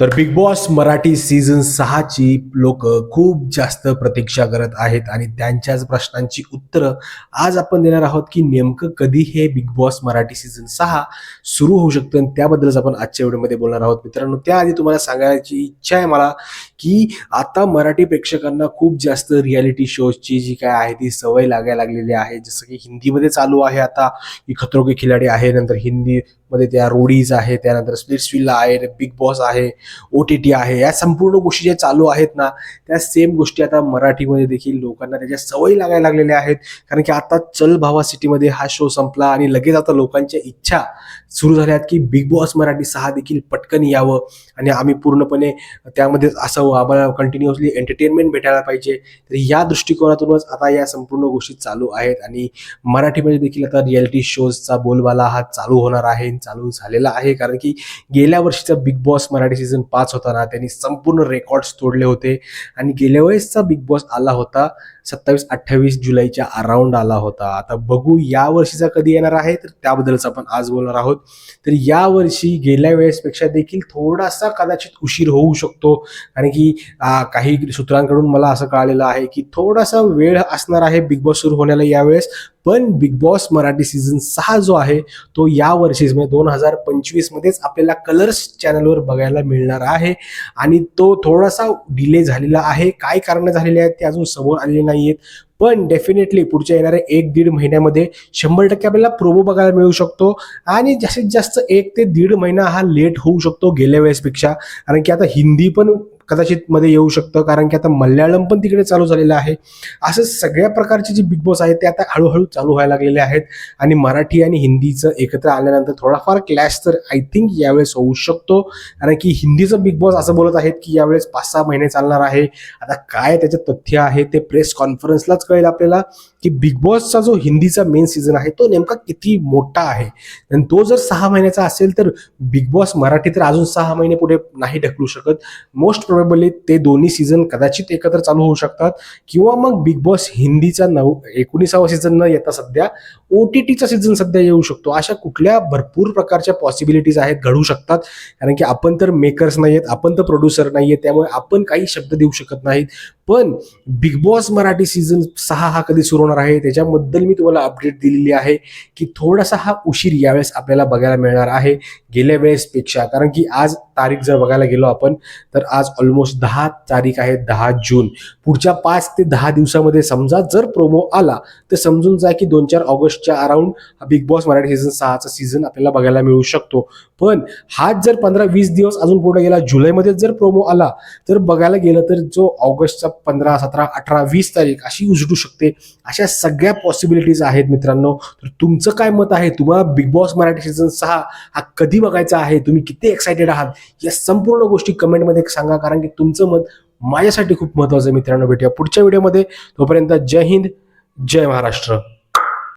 तर Big boss Marathi season सहाची लोक खूप जास्त प्रतीक्षा करत आहेत आणि त्यांच्याच प्रश्नांची उत्तरं आज आपण देणार आहोत की नेमकं कधी हे बिग बॉस मराठी सीझन सहा सुरू होऊ शकतं आणि त्याबद्दलच आपण आजच्या व्हिडिओमध्ये बोलणार आहोत. मित्रांनो त्याआधी तुम्हाला सांगायची इच्छा आहे मला की आता मराठी प्रेक्षकांना खूप जास्त रियालिटी शोजची जी काय आहे ती सवय लागायला लागलेली आहे. जसं की हिंदीमध्ये चालू आहे आता की खतरो के खिलाडी आहे नंतर हिंदीमध्ये त्या रोडीज आहे त्यानंतर स्प्लिट्सविल्ला आहे बिग बॉस आहे ओ टी टी आहे. या संपूर्ण गोष्टी ज्या चालू आहेत ना त्या सेम गोष्टी आता मराठीमध्ये देखील लोकांना त्याच्या सवयी लागायला लागलेल्या आहेत. कारण की आता चल भावा सिटीमध्ये हा शो संपला आणि लगेच आता लोकांच्या इच्छा सुरू झाल्या आहेत की बिग बॉस मराठी सहा देखील पटकन यावं आणि आम्ही पूर्णपणे त्यामध्येच असावं. आम्हाला कंटिन्युअसली एंटरटेनमेंट भेटायला पाहिजे. तर या दृष्टिकोनातूनच आता या संपूर्ण गोष्टी चालू आहेत आणि मराठीमध्ये देखील आता रियालिटी शोजचा बोलबाला हा चालू होणार आहे चालू झालेला आहे. कारण की गेल्या वर्षीचा बिग बॉस मराठी सीझन पाच होता ना त्यांनी संपूर्ण रेकॉर्ड्स तोडले होते. आणि गेल्या वेळेसचा बिग बॉस आला होता. सत्तावीस अठ्ठावीस जुलैच्या अराउंड आला होता. आता बघू या वर्षीचा कधी येणार आहे तर त्याबद्दलच आपण आज बोलणार आहोत. तर या वर्षी गेल्या वेळेसपेक्षा देखील थोडासा कदाचित उशीर होऊ शकतो. कारण की काही सूत्रांकडून मला असं कळालेलं आहे की थोडासा वेळ असणार आहे बिग बॉस सुरू होण्याला यावेळेस पण बिग बॉस मराठी सीझन सहा जो आहे तो या वर्षीच म्हणजे दोन हजार पंचवीसमध्येच आपल्याला कलर्स चॅनलवर बघायला मिळणार आहे. आणि तो थोडासा डिले झालेला आहे. काय कारणं झालेली आहेत ते अजून समोर आलेले नाही आहेत पण डेफिनेटली पुढच्या येणाऱ्या एक दीड महिन्यामध्ये शंभर टक्के आपल्याला प्रोमो बघायला मिळू शकतो. आणि जास्तीत जास्त एक ते दीड महिना हा लेट होऊ शकतो गेल्या वेळेसपेक्षा. कारण की आता हिंदी पण कदाचित मध्ये येऊ शकतं कारण की आता मल्याळम पण तिकडे चालू झालेलं आहे. असं सगळ्या प्रकारचे जे बिग बॉस आहेत ते आता हळूहळू चालू व्हायला लागलेले आहेत. आणि मराठी आणि हिंदीचं एकत्र आल्यानंतर थोडाफार क्लॅश तर आय थिंक यावेळेस होऊ शकतो. कारण की हिंदीचं बिग बॉस असं बोलत आहेत की यावेळेस पाच सहा महिने चालणार आहे. आता काय त्याचं तथ्य आहे ते प्रेस कॉन्फरन्सलाच कळेल आपल्याला की बिग बॉसचा जो हिंदीचा मेन सीझन आहे तो नेमका किती मोठा आहे. आणि तो जर सहा महिन्याचा असेल तर बिग बॉस मराठी तर अजून सहा महिने पुढे नाही ढकलू शकत. मोस्ट प्रोबेबली ते दोन्ही सीझन कदाचित एकत्र चालू होऊ शकतात. किंवा मग बिग बॉस हिंदीचा नऊ एकोणीसावा सीझन न येता सध्या ओ टी टीचा सीझन सध्या येऊ शकतो. अशा कुठल्या भरपूर प्रकारच्या पॉसिबिलिटीज आहेत घडू शकतात. कारण की आपण तर मेकर्स नाही आहेत आपण तर प्रोड्युसर नाही आहेत त्यामुळे आपण काही शब्द देऊ शकत नाहीत. पण बिग बॉस मराठी सीझन सहा हा कधी सुरू होणार आहे? त्याच्याबद्दल मी तुम्हाला अपडेट दिलेली आहे की थोडासा हा उशीर यावेळेस आपल्याला बघायला मिळणार आहे गेल्या वेळेसपेक्षा. कारण की आज तारीख जर बघायला गेलो आपण तर आज ऑलमोस्ट दहा तारीख आहे दहा जून. पुढच्या पाच ते दहा दिवसामध्ये समजा जर प्रोमो आला तर समजून जा की दोन चार ऑगस्टच्या around Big Boss Marathi season सहाचा सीझन आपल्याला बघायला मिळू शकतो. पण हाच जर पंधरा वीस दिवस अजून पुढे गेला जुलैमध्ये जर प्रोमो आला तर बघायला गेलं तर जो ऑगस्टचा पंधरा सतरा अठरा वीस तारीख अशी उजडू शकते. अशा सगळ्या पॉसिबिलिटीज आहेत मित्रांनो. तर तुमचं काय मत आहे? तुम्हाला बिग बॉस मराठी सीझन सहा हा कधी बघायचा आहे? तुम्ही किती एक्सायटेड आहात? या संपूर्ण गोष्टी कमेंटमध्ये सांगा कारण की तुमचं मत माझ्यासाठी खूप महत्त्वाचं आहे मित्रांनो. भेटूया पुढच्या व्हिडिओमध्ये तोपर्यंत जय हिंद जय महाराष्ट्र.